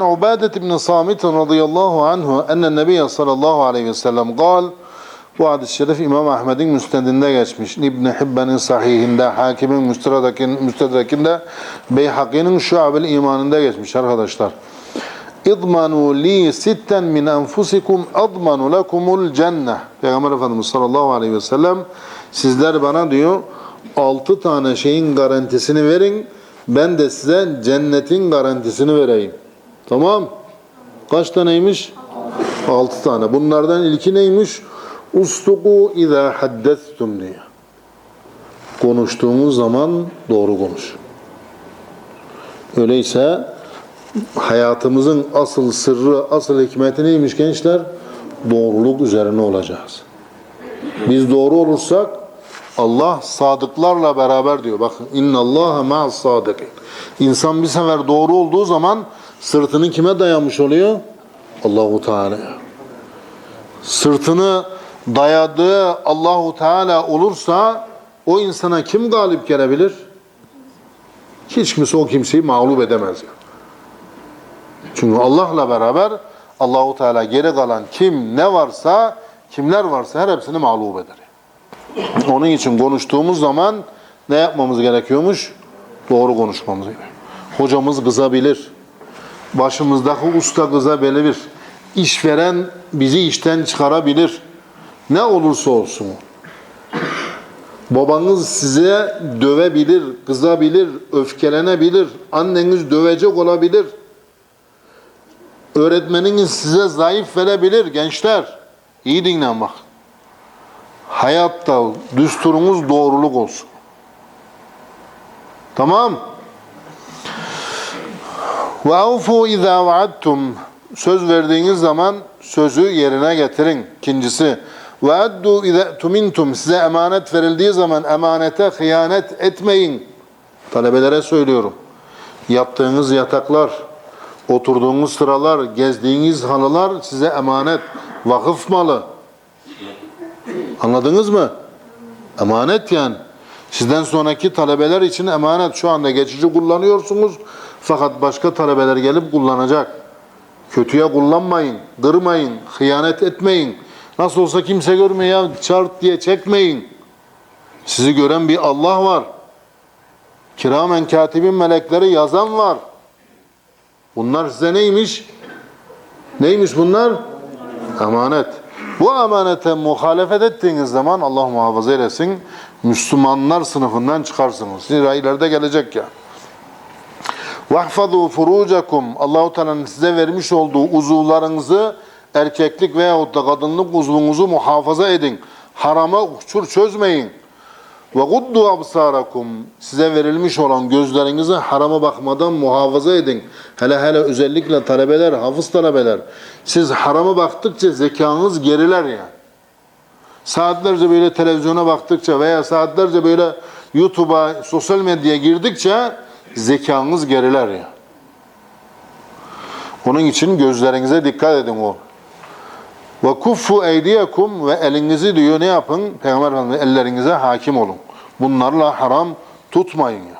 عبادة بن صامت رضي الله عنه أن النبي صلى الله عليه وسلم قال bu hadis-i şerif İmam Ahmed'in müstedinde geçmiş. İbn Hibban'ın sahihinde, Hakim'in müstedrakinde, müstedrakinde Beyhaki'nin şuab imanında geçmiş arkadaşlar. İdmanu li sitten min enfusikum admanu lekumul cenneh. Peygamber Efendimiz sallallahu aleyhi ve sellem sizler bana diyor altı tane şeyin garantisini verin. Ben de size cennetin garantisini vereyim. Tamam. Kaç taneymiş? Altı tane. Bunlardan ilki neymiş? Ustuku izâ haddestum diyor. Konuştuğumuz zaman doğru konuş. Öyleyse hayatımızın asıl sırrı, asıl hikmeti neymiş gençler? Doğruluk üzerine olacağız. Biz doğru olursak Allah sadıklarla beraber diyor. Bakın inna Allaha ma'as sadikin. İnsan bir sefer doğru olduğu zaman sırtını kime dayamış oluyor? Allahu Teala. Sırtını dayadığı Allahu Teala olursa o insana kim galip gelebilir? Hiç kimse o kimseyi mağlup edemez. Çünkü Allah'la beraber Allahu Teala geri kalan kim ne varsa, kimler varsa her hepsini mağlup eder. Onun için konuştuğumuz zaman ne yapmamız gerekiyormuş? Doğru konuşmamız gerekiyor. Hocamız kızabilir. Başımızdaki usta kızabilir. İşveren bizi işten çıkarabilir. Ne olursa olsun. Babanız size dövebilir, kızabilir, öfkelenebilir. Anneniz dövecek olabilir. Öğretmeniniz size zayıf verebilir gençler. İyi dinlen bak. Hayatta düsturunuz doğruluk olsun. Tamam. Ve avfu izâ. Söz verdiğiniz zaman sözü yerine getirin. İkincisi. Ve addu izâ tumintum. Size emanet verildiği zaman emanete hıyanet etmeyin. Talebelere söylüyorum. Yaptığınız yataklar, oturduğunuz sıralar, gezdiğiniz halılar size emanet. Vakıf malı. Anladınız mı? Emanet yani. Sizden sonraki talebeler için emanet. Şu anda geçici kullanıyorsunuz. Fakat başka talebeler gelip kullanacak. Kötüye kullanmayın, kırmayın, hıyanet etmeyin. Nasıl olsa kimse görmüyor ya çart diye çekmeyin. Sizi gören bir Allah var. Kiramen katibin melekleri yazan var. Bunlar size neymiş? Neymiş bunlar? Emanet. Bu emanete muhalefet ettiğiniz zaman Allah muhafaza eylesin Müslümanlar sınıfından çıkarsınız. Zira ileride gelecek ya. Vahfadu furucakum. Allahu Teala'nın size vermiş olduğu uzuvlarınızı erkeklik veyahut da kadınlık uzvunuzu muhafaza edin. Harama uçur çözmeyin. Ve guddu absarakum. Size verilmiş olan gözlerinizi harama bakmadan muhafaza edin. Hele hele özellikle talebeler, hafız talebeler. Siz harama baktıkça zekanız geriler ya. Saatlerce böyle televizyona baktıkça veya saatlerce böyle YouTube'a, sosyal medyaya girdikçe zekanız geriler ya. Onun için gözlerinize dikkat edin o. Ve kuffu eydiyekum ve elinizi diyor ne yapın? Peygamber Efendimiz ellerinize hakim olun. Bunlarla haram tutmayın ya.